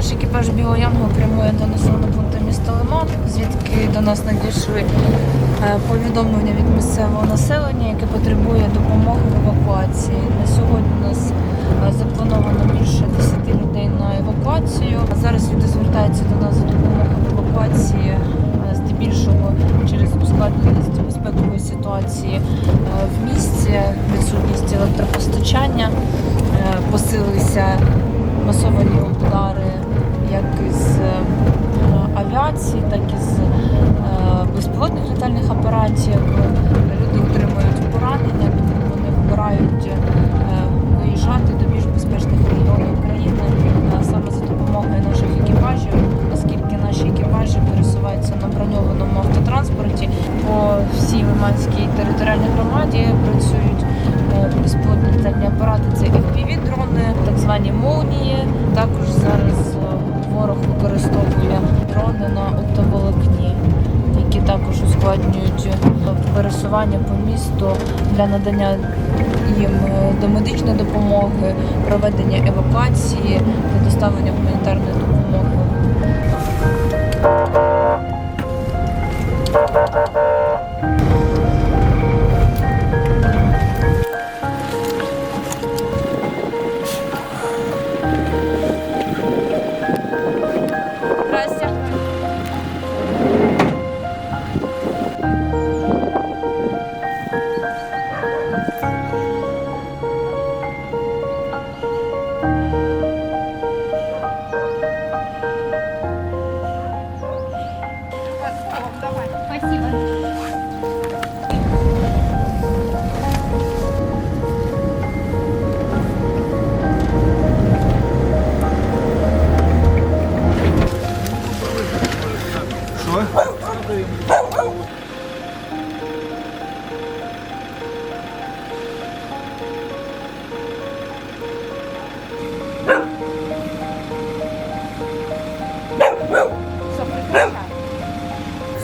Наш екіпаж Біоянгу прямує до населеного пункту міста Лиман, звідки до нас надійшли е, повідомлення від місцевого населення, яке потребує допомоги в евакуації. На сьогодні у нас е, заплановано більше 10 людей на евакуацію. Зараз люди звертаються до нас за допомогою в евакуації, е, здебільшого через ускладненість безпекової ситуації в місті, відсутність електропостачання, посилилися масовані удари як із е, авіації, так і з е, безпілотних літальних апаратів. Люди отримують поранення, вони вибирають е, виїжджати до більш безпечних регіонів країни е, саме за допомогою наших екіпажів, оскільки наші екіпажі пересуваються на броньованому автотранспорті по всій Лиманській територіальній громаді працюють е, безпілотні літальні апарати. Це FPV-дрони, так звані молнії. Також ускладнюють е, пересування по місту для надання їм е, домедичної допомоги, проведення евакуації та доставлення гуманітарної допомоги. Спасибо.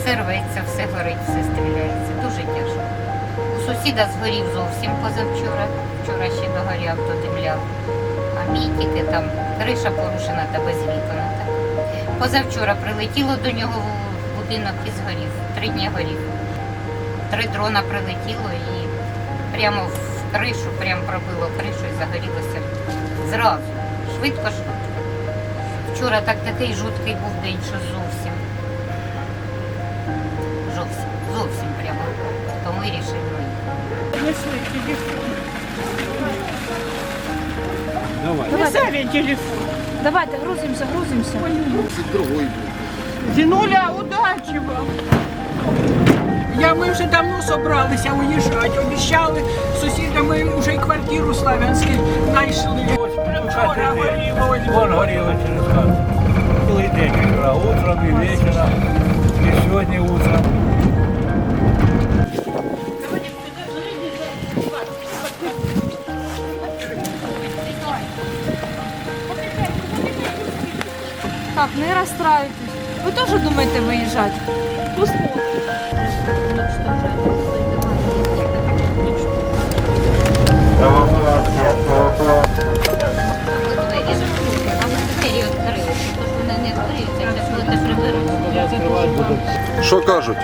Все рветься, все горить, все стріляється. Дуже тяжко. У сусіда згорів зовсім позавчора. Вчора ще догоряв, то димляв. А мій тільки там криша порушена та без. Позавчора прилетіло до нього в будинок і згорів. Три дні горів. Три дрона прилетіло і прямо в кришу, прямо пробило кришу і загорілося зразу. Швидко, швидко. Вчора так такий жуткий був день, що зовсім. Зовсім, зовсім прямо. То ми рішили. Взяли телефон. Давайте грузимося, грузимося. Зинуля, удачи вам. Я, ми вже давно собралися уїжджати. Обіцяли з сусідами вже й квартиру в Славянській знайшли. Вчора горіло. Вон горіло через хату. Цілий день игра, утром і вечором, і сьогодні утром. Так, не розстраюйтесь. Ви теж думаєте виїжджати? Двері кажуть?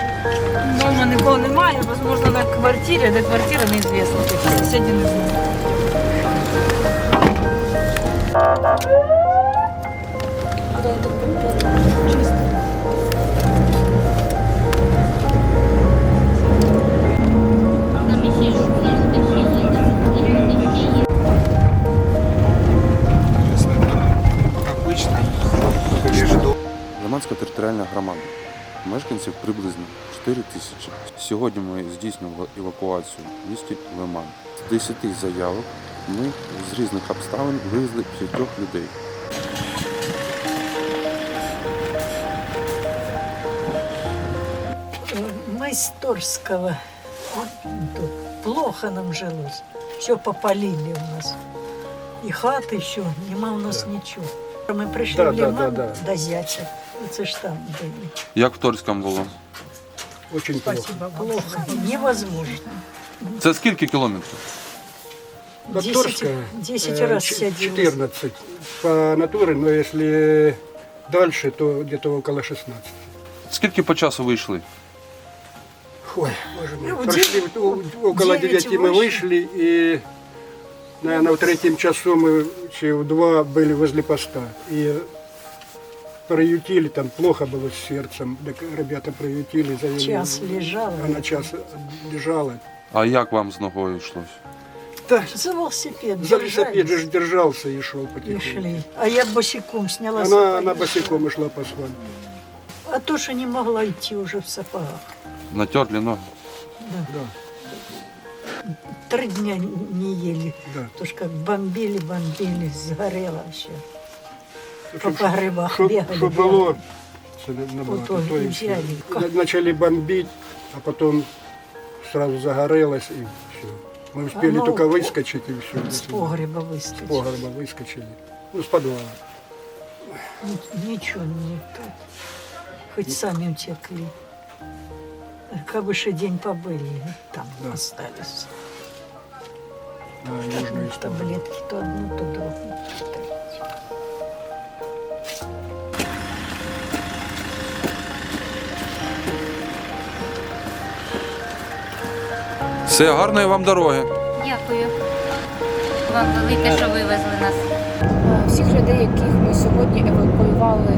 Дома нікого немає, можливо, на квартирі, де квартира неізвісно. Сусіді не знають. Лиманська територіальна громада. Мешканців приблизно 4 тисячі. Сьогодні ми здійснювали евакуацію в місті Лиман. З 10 заявок ми з різних обставин вивезли п'ятьох людей. Майсторского. Вот тут плохо нам жилось. Все попалили у нас. І хати ще, нема у нас нічого. Ми прийшли Да, в да, Лиман да, да. до зятя. Це ж там були. Як в Торському було? Очень плохо. Плохо, невозможно. Це скільки кілометрів? Докторская, 10, 10 э, раз ч- сядешь. 14 по натуре, но если Дальше то где-то около 16. Скільки по часу ви йшли? Ой, боже мой. Ну, в Прошли девять- о- около девять 9 мы вышли. вышли, и, наверное, в третьем часу мы чи в два были возле поста. И приютили, там плохо было с сердцем, так ребята приютили, завели. Час лежала. Она час лежала. А як вам з ногою йшлось? Да, За велосипед за велосипед держались же держался и шел и потихоньку. шли. А я босиком сняла Она, сапоги. она босиком и шла по асфальту. А то, что не могла идти уже в сапогах. Натерли ноги? Да, Три дня не ели. да. Потому что как бомбили, бомбили, сгорело все. По погребах бегали. что было, це набагато. Ото То і есть, взяли. на- Начали бомбить, а потом сразу загорелось и все. Мы успели Оно только выскочить и все. С погреба С выскочили. погреба выскочили. Ну, с подвала. Ни- Ничего не тут. Хоть сами утекли. Как бы еще день побыли, там Да. остались. Так, сторону. таблетки то одну, то другую. Все, гарної вам дороги. Дякую. Вам велике, що вивезли нас. Е, Всіх людей, яких ми сьогодні евакуювали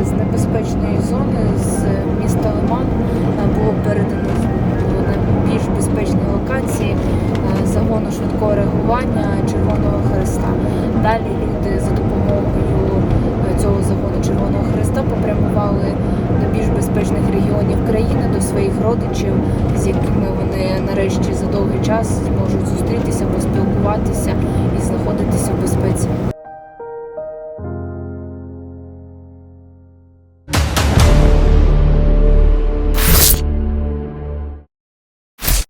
е, з небезпечної зони з міста Лиман, е, було передано до найбільш безпечної локації загону швидкого реагування Червоного Хреста. Далі люди за допомогою цього загону Червоного Хреста та попрямували до більш безпечних регіонів країни, до своїх родичів, з якими вони нарешті за довгий час зможуть зустрітися, поспілкуватися і знаходитися в безпеці.